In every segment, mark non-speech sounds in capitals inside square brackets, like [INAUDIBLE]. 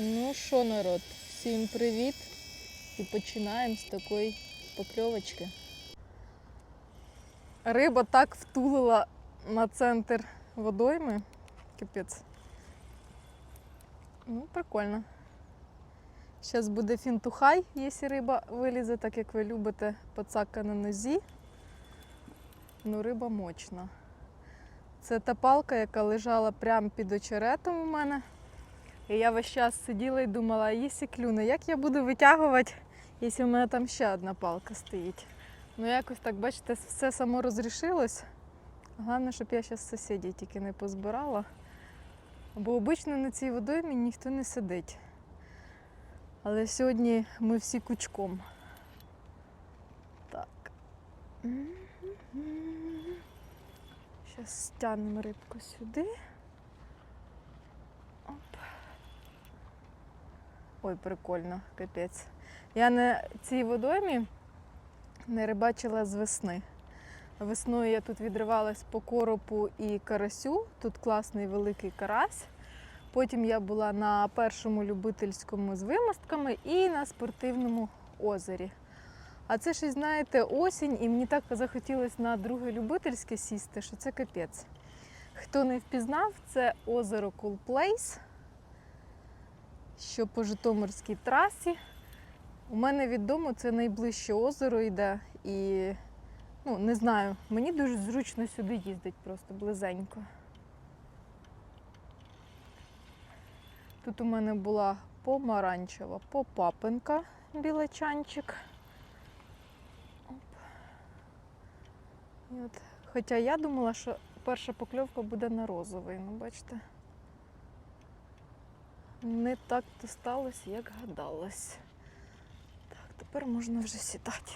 Ну що, народ, всім привіт! І починаємо з такої покльовочки. Риба так втулила на центр водойми. Капець. Ну, прикольно. Зараз буде фінтухай, якщо риба вилізе, так як ви любите, пацака на нозі. Ну, риба мощна. Це та палка, яка лежала прямо під очеретом у мене. І я весь час сиділа і думала, якщо клюне, як я буду витягувати, якщо в мене там ще одна палка стоїть. Ну якось так, бачите, все само розрішилось. Головне, щоб я зараз сусідів тільки не позбирала. Бо обично на цій водоймі ніхто не сидить. Але сьогодні ми всі кучком. Так. Зараз стягнемо рибку сюди. Ой, прикольно, капець. Я на цій водоймі не рибачила з весни. Весною я тут відривалась по коропу і карасю. Тут класний великий карась. Потім я була на першому любительському з вимостками і на спортивному озері. А це щось, знаєте, осінь, і мені так захотілося на друге любительське сісти, що це капець. Хто не впізнав, це озеро Cool Place, що по Житомирській трасі. У мене від дому це найближче озеро йде. І ну, не знаю, мені дуже зручно сюди їздить просто близенько. Тут у мене була помаранчева попапинка, білечанчик. Оп. І хоча я думала, що перша покльовка буде на розовий, ну бачите. Не так то сталося, як гадалось. Так, тепер можна вже сідати.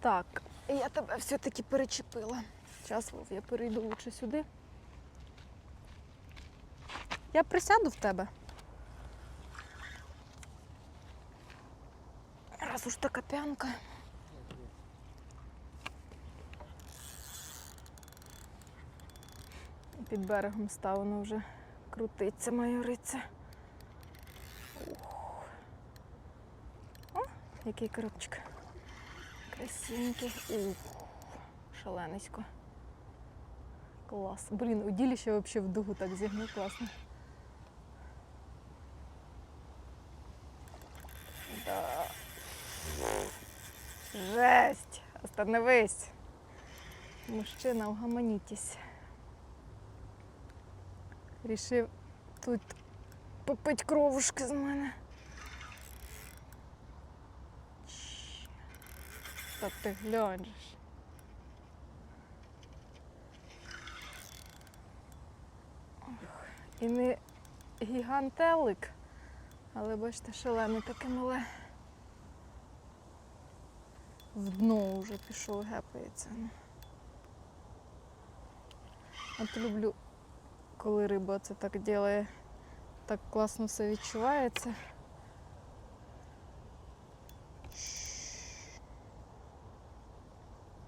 Так, я тебе все-таки перечепила. Час, Вов, я перейду лучше сюди. Я присяду в тебе. Раз уж така п'янка. Під берегом ставано вже крутиться риця. Ух. О, який коробчик. Красивенький. Ух, шаленисько. Клас. Блін, удилище вообще в дугу так зігнув класно. Да. Жесть! Остановись! Мужчина, угомонитесь. Рішив тут попить кровушки з мене. Та ти ж. Ох, І не гігантелик, але бачите, шалене таке мале. В дно вже пішов, гепається. ну. От люблю, коли риба це так робить, так класно все відчувається.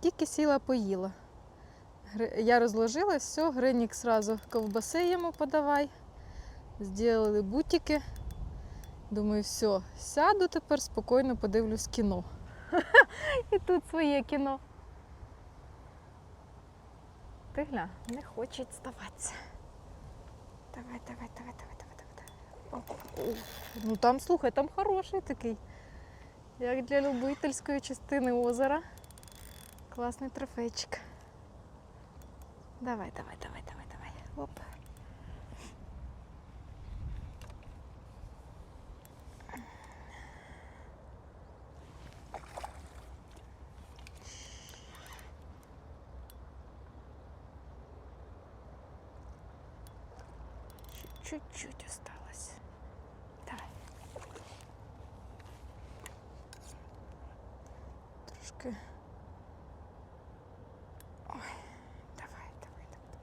Тільки сіла поїла. Я розложила, все, гринік сразу ковбаси йому подавай. Зробили бутики. Думаю, все, сяду тепер спокійно подивлюсь кіно. [LAUGHS] І тут своє кіно. Ти гля, не хоче здаватися. Давай, давай, давай, давай, давай, давай. давай. Ну там, слухай, там хороший такий. Як для любительської частини озера. Класний трофейчик. Давай, давай, давай, давай, давай. Оп. Чуть-чуть осталось. Давай. Трошки. Ой, давай, давай, давай,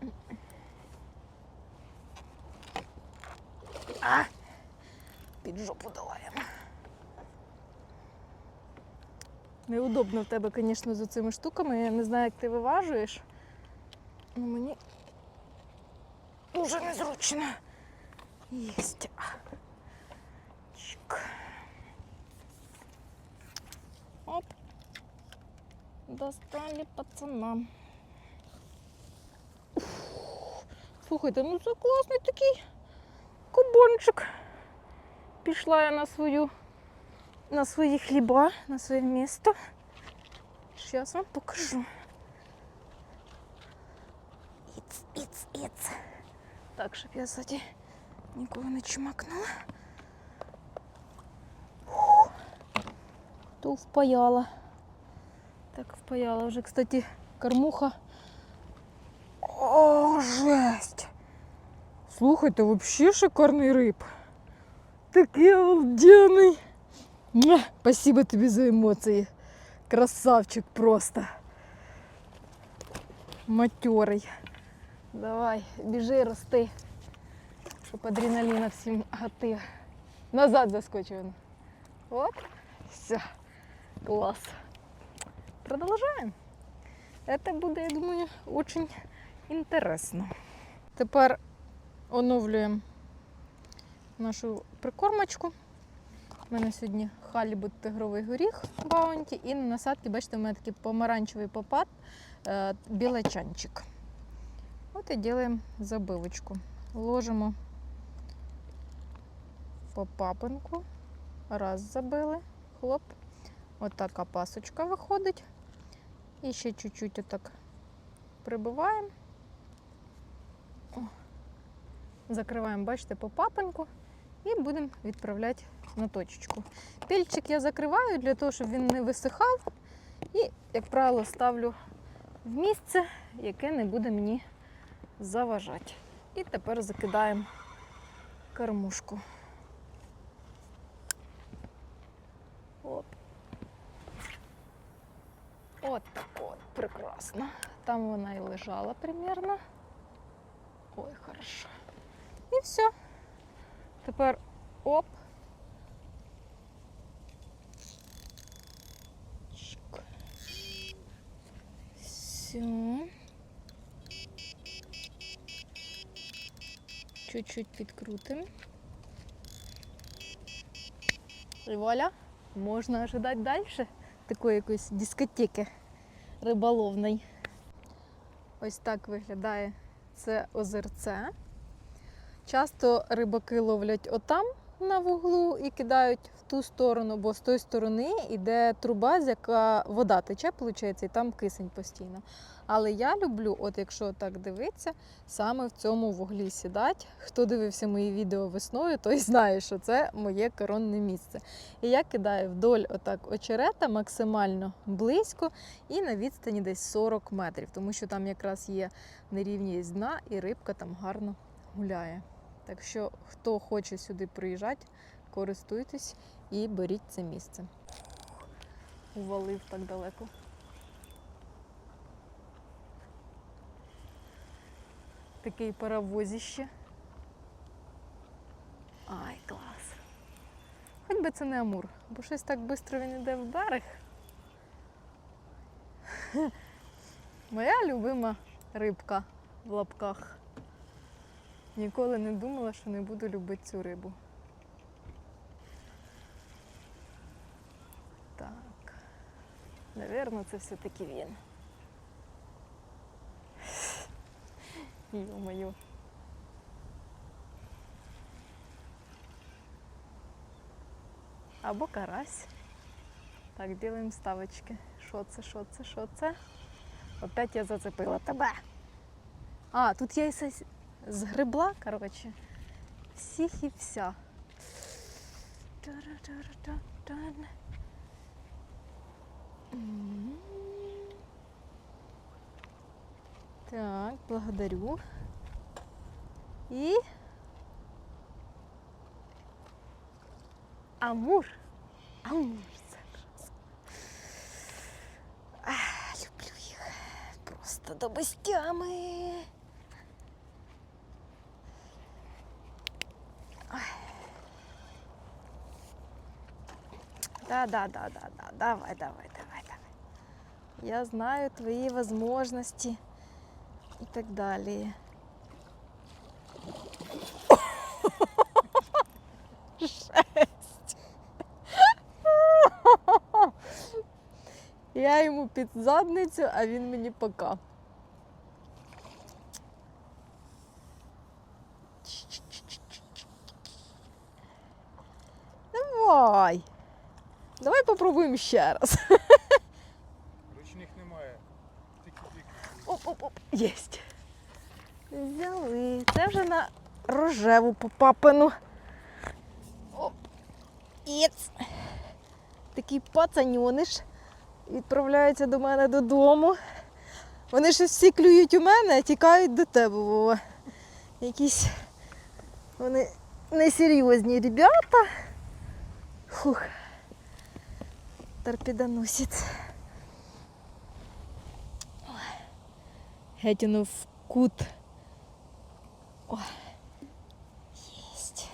давай. А! Під жопу дала йому. Неудобно в тебе, звісно, з цими штуками. Я не знаю, як ти виважуєш. Ну, мені дуже незручно. Єсть. Чик. Оп. Достали пацана. Слухайте, ну це класний такий кубончик. Пішла я на свою на свої хліба, на своє місто. Зараз вам покажу. Іц, іц, іц. Так, щоб я ззаді нікого не чмакнула. Фух. То впаяла. Так, впаяла вже, кстати, кормуха. О, жесть! Слухайте, взагалі шикарний риб. Такий обалденний. Муа, Спасибо тобі за емоції. Красавчик просто. Материй. Давай, біжи, рости. Щоб адреналіна всім гатив. Назад заскочив. Оп. Все. Клас. Продовжаємо. Це буде, я думаю, очень інтересно. Тепер оновлюємо нашу прикормочку. У мене сьогодні халібут тигровий горіх баунті і на насадки, бачите, у мене такий помаранчевий попад, е, білачанчик. От і робимо забивочку. Ложимо по папинку. Раз забили, хлоп. От така пасочка виходить. І ще чуть-чуть отак прибиваємо. О. Закриваємо, бачите, по папинку і будемо відправляти на точечку. Пільчик я закриваю для того, щоб він не висихав. І, як правило, ставлю в місце, яке не буде мені заважати. І тепер закидаємо кормушку. Оп. От так от, прекрасно. Там вона і лежала примерно. Ой, хорошо. І все. Тепер оп. Чик. Все. Чуть-чуть підкрутимо. І вуаля, можна ожидати далі такої якоїсь дискотеки риболовної. Ось так виглядає це озерце. Часто рибаки ловлять отам на вуглу і кидають в ту сторону, бо з тої сторони йде труба, з яка вода тече, виходить, і там кисень постійно. Але я люблю, от якщо так дивитися, саме в цьому вуглі сідати. Хто дивився мої відео весною, той знає, що це моє коронне місце. І я кидаю вдоль отак очерета максимально близько і на відстані десь 40 метрів, тому що там якраз є нерівність дна і рибка там гарно гуляє. Так що, хто хоче сюди приїжджати, користуйтесь і беріть це місце. Увалив так далеко. Такий паровозіще. Ай, клас. Хоч би це не амур, бо щось так швидко він йде в берег. [LAUGHS] Моя любима рибка в лапках. Ніколи не думала, що не буду любити цю рибу. Так. Навірно, це все-таки він. Йо-моє. Або карась. Так, ділимо ставочки. Що це, що це, що це? Опять я зацепила тебе. А, тут я і сос- згребла, коротше. Всіх і вся. Так, благодарю. І. Амур. Амур. це раз. Люблю їх. Просто до безтями. Да, да, да, да, да. Давай, давай, давай, Я знаю твої можливості і так далі. Жесть. Я йому під задницю, а він мені пока. Давай. Давай попробуємо ще раз. Ручних немає. Оп-оп-оп. Єсть. Взяли. Це вже на рожеву попапину. Оп. Єц. Такий пацаньониш. Відправляється до мене додому. Вони ж всі клюють у мене, а тікають до тебе, Вова. Якісь вони несерйозні ребята. Фух. Торпедоносець. Геть воно в кут. О. Єсть.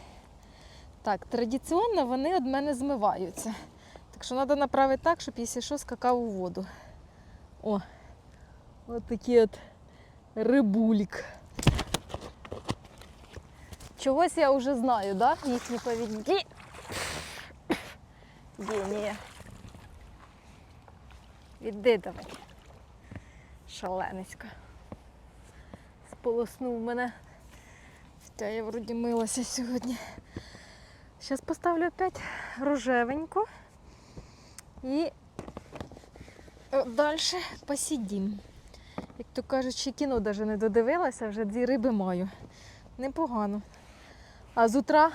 Так, традиційно вони від мене змиваються. Так що треба направити так, щоб, якщо що, скакав у воду. О, от такий от рибулік. Чогось я вже знаю, да? Їхні повідники. Генія. Іди давай. Шаленицько. Сполоснув мене. Хоча я вроді милася сьогодні. Зараз поставлю опять рожевеньку і далі посидім. Як то кажуть, ще кіно навіть не додивилася, вже дві риби маю. Непогано. А з утра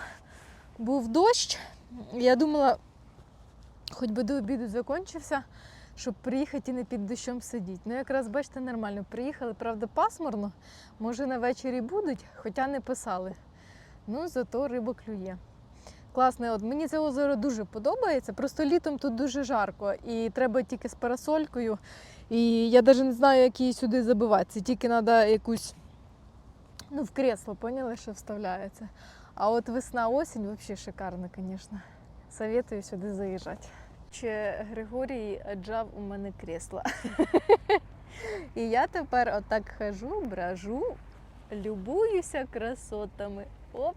був дощ. Я думала, хоч би до обіду закінчився, щоб приїхати і не під дощом сидіти. Ну, якраз бачите, нормально. Приїхали, правда, пасмурно. Може на вечорі будуть, хоча не писали. Ну, зато риба клює. Класне, от мені це озеро дуже подобається. Просто літом тут дуже жарко і треба тільки з парасолькою. І я навіть не знаю, як її сюди забивати. Це тільки треба якусь ну, в кресло, поняли, що вставляється. А от весна, осінь взагалі шикарно, звісно. Советую сюди заїжджати. Ще Григорій аджав у мене крісло. І я тепер отак хожу, бражу, любуюся красотами. Оп.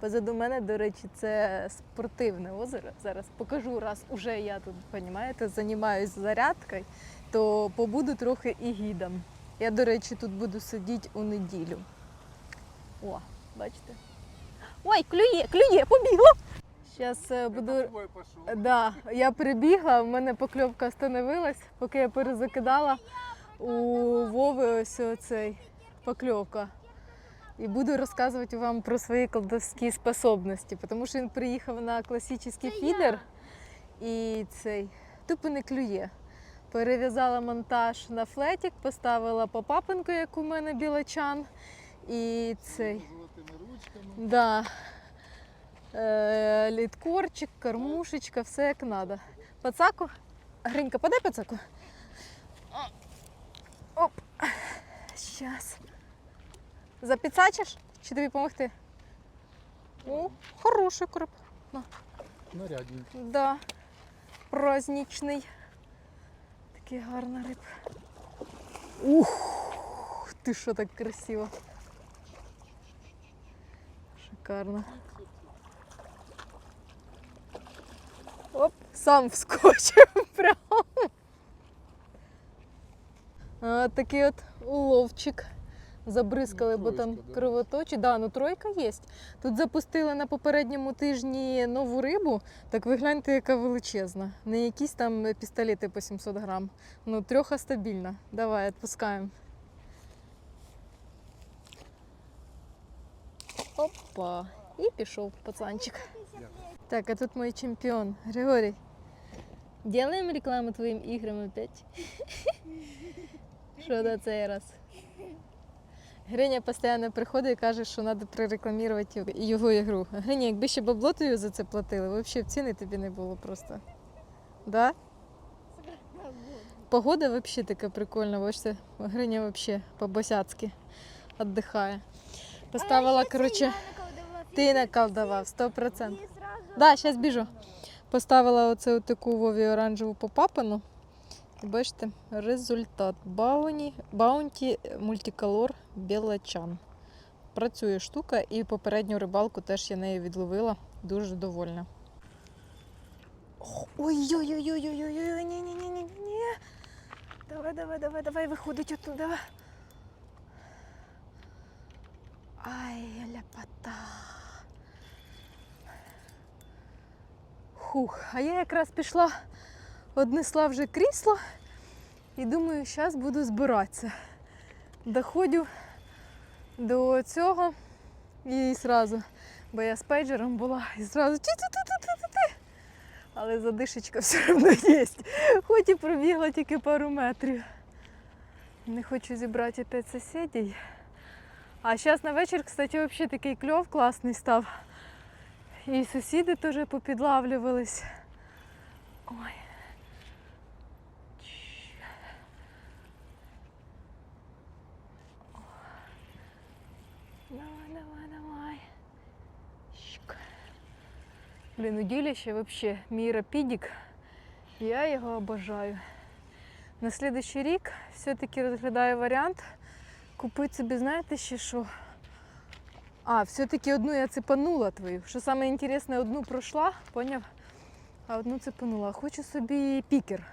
Позаду мене, до речі, це спортивне озеро. Зараз покажу, раз уже я тут, розумієте, займаюся зарядкою, то побуду трохи і гідом. Я, до речі, тут буду сидіти у неділю. О, бачите? Ой, клює, клює, побігла! Зараз буду. Тобою пішов. Да, я прибігла, в мене покльовка остановилась, поки я перезакидала у Вови ось цей покльовка. І буду розказувати вам про свої колдовські способності, тому що він приїхав на класичний фідер і цей тупо не клює. Перев'язала монтаж на флетік, поставила попапинку, як у мене білочан. І цей. Ручками. Да. Е, літкорчик, кормушечка, все як треба. Пацаку. Гринька, подай пацаку. Оп. Щас. Запіцачиш? Чи тобі допомогти? О, хороший короб. Нарядненький. Да. Праздничний. Такий гарна риб. Ух, ти що так красиво. Шикарно. Оп, сам вскочив [LAUGHS] прямо. А, такий от уловчик. Забризкали, Ну, бо там да? кровоточить. Да, ну тройка є. Тут запустили на попередньому тижні нову рибу. Так ви гляньте, яка величезна. Не якісь там пістолети по 700 грам. Ну, трьоха стабільна. Давай, відпускаємо. Опа. І пішов пацанчик. Так, а тут мой чемпіон. Григорій. Делаємо рекламу твоїм іграм опять. Що на цей раз? Гриня постійно приходить і каже, що треба прорекламувати його- ігру. Гриня, якби ще бабло тобі за це платили, взагалі в ціни тобі не було просто. Да? Погода взагалі така прикольна, бачите, Гриня взагалі по-босяцьки віддихає. Поставила, коротше, ти наколдував, 100%. Да, зараз біжу. Поставила оце таку Вові оранжеву попапину. І бачите, результат. Бауні, Баунті мультиколор Белачан. Працює штука і попередню рибалку теж я нею відловила. Дуже довольна. Ой-ой-ой-ой-ой-ой, ні-ні-ні-ні-ні. Давай, давай, давай, давай, виходить оттуда. Ай, ляпота. Хух, а я якраз пішла, однесла вже крісло і думаю, зараз буду збиратися. Доходжу до цього і зразу, бо я з пейджером була, і зразу ті-ті-ті-ті-ті-ті. Але задишечка все одно є. Хоч і пробігла тільки пару метрів. Не хочу зібрати опять сусідів. А зараз на вечір, кстати, взагалі такий кльов класний став. І сусіди теж попідлавлювались. Ой. Давай, давай, давай. Щука. Блін, удилище вообще мій рапідік. Я його обожаю. На слідуючий рік все-таки розглядаю варіант купити собі, знаєте, ще що? А, все-таки одну я цепанула твою. Що саме інтересне, одну пройшла, поняв? А одну цепанула. Хочу собі пікер.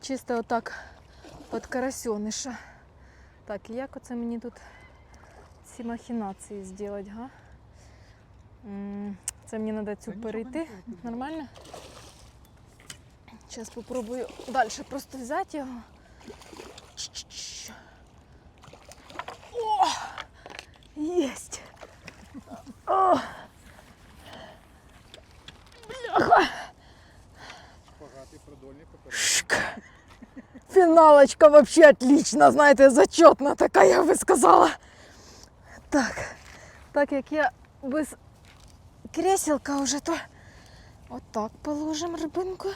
Чисто отак під карасьониша. Так, і як оце мені тут ці махінації зробити, га? Це мені треба цю перейти. Нормально? Зараз спробую далі просто взяти його. О! Єсть! О! Бляха! Шпагати продольні попередні. Шк. Финалочка вообще отлично, знаєте, зачетна така, я би сказала. Так, так як я без креселка вже, то отак положимо рибинку.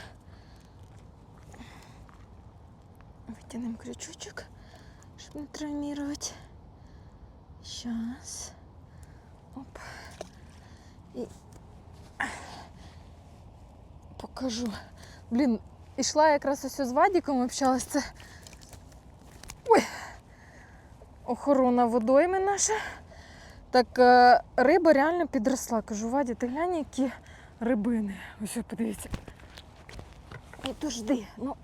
Витягнемо крючочок, щоб не травмувати. Сейчас. Оп. І покажу. Блін, ішла якраз ось з Вадіком общалась. Це Ой. охорона водойми наша. Так е, риба реально підросла. Кажу, Ваді, ти глянь, які рибини. Ось подивіться. Ой, то жди. Ну,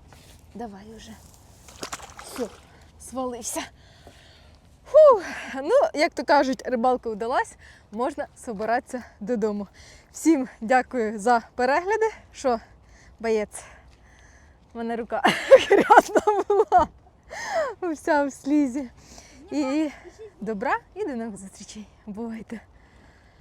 давай уже. Все, свалився. Фу. Ну, як то кажуть, рибалка вдалась, можна собиратися додому. Всім дякую за перегляди. Що, боєць? У мене рука [LAUGHS] грязна була. Вся в слізі. І добра і до нових зустрічей. Бувайте!